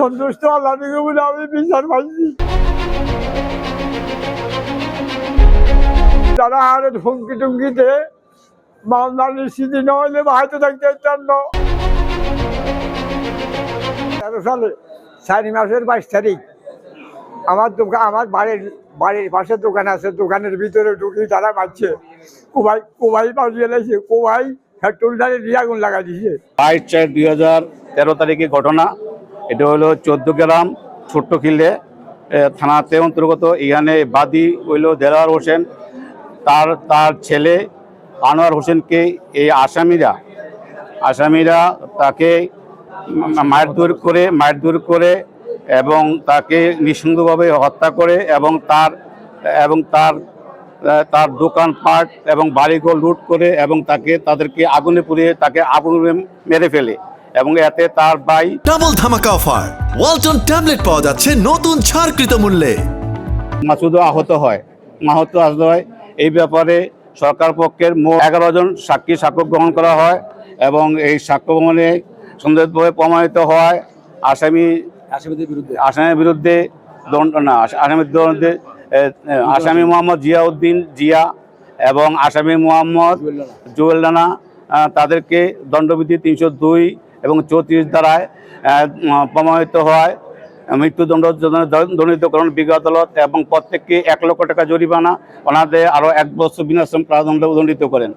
সন্তুষ্ট আল্লাহ আমি বিচার পাইছি। যারা হারে হুমকি টুমকিতে মামলা নিশ্চিতি নহলে বাহাইতে থাকতে চান না। তেরো সালে, চারি মাসের বাইশ তারিখ, আমার দোকান আমার বাড়ির বাড়ির পাশে দোকান আছে, দোকানের ভিতরে ঢুকি তারা মারছে। কোবাই কোবাই বাজিয়ে লাইছে কোবাই টুলটারে দিয়ে আগুন লাগা দিছে। বাইশ চার দুই হাজার তেরো তারিখে ঘটনা। এটা হলো চোদ্দ গ্রাম ছোট্ট খিল্লে থানাতে অন্তর্গত। এখানে বাদী হইল দেলাওয়ার হোসেন। তার তার ছেলে আনোয়ার হোসেনকে এই আসামিরা আসামিরা তাকে মারধর করে মারধর করে এবং তাকে নিঃসঙ্গভাবে হত্যা করে এবং তার এবং তার তার দোকানপাট এবং বাড়িঘর লুট করে এবং তাকে, তাদেরকে আগুনে পুড়িয়ে তাকে আগুনে মেরে ফেলে। এবং এতে তার ভাই ডাবল ধামাকা অফার। ওয়ালটন ট্যাবলেট পাওয়া যাচ্ছে নতুন ছাড়কৃত মূল্যে। মাসুদও আহত হয় আহত আহত হয়। এই ব্যাপারে সরকার পক্ষের মোট এগারো জন সাক্ষী সাক্ষ্য গ্রহণ করা হয় এবং এই সাক্ষ্য গ্রহণে সন্দেহভাবে প্রমাণিত হয় আসামি আসামিদের বিরুদ্ধে। আসামির বিরুদ্ধে দণ্ড না আসামির এ, আসামি মোহাম্মদ জিয়াউদ্দিন জিয়া এবং আসামি মোহাম্মদ জুয়েল রানা। তাদেরকে দণ্ডবিধি তিনশো দুই এবং চৌত্রিশ দ্বারায় প্রমাণিত হয়, মৃত্যুদণ্ড দণ্ডিতকরণ বিজ্ঞ আদালত এবং প্রত্যেককে এক লক্ষ টাকা জরিমানা ওনাদের আরও এক বছর বিনাশ্রম প্রাদণ্ড দণ্ডিত করেন।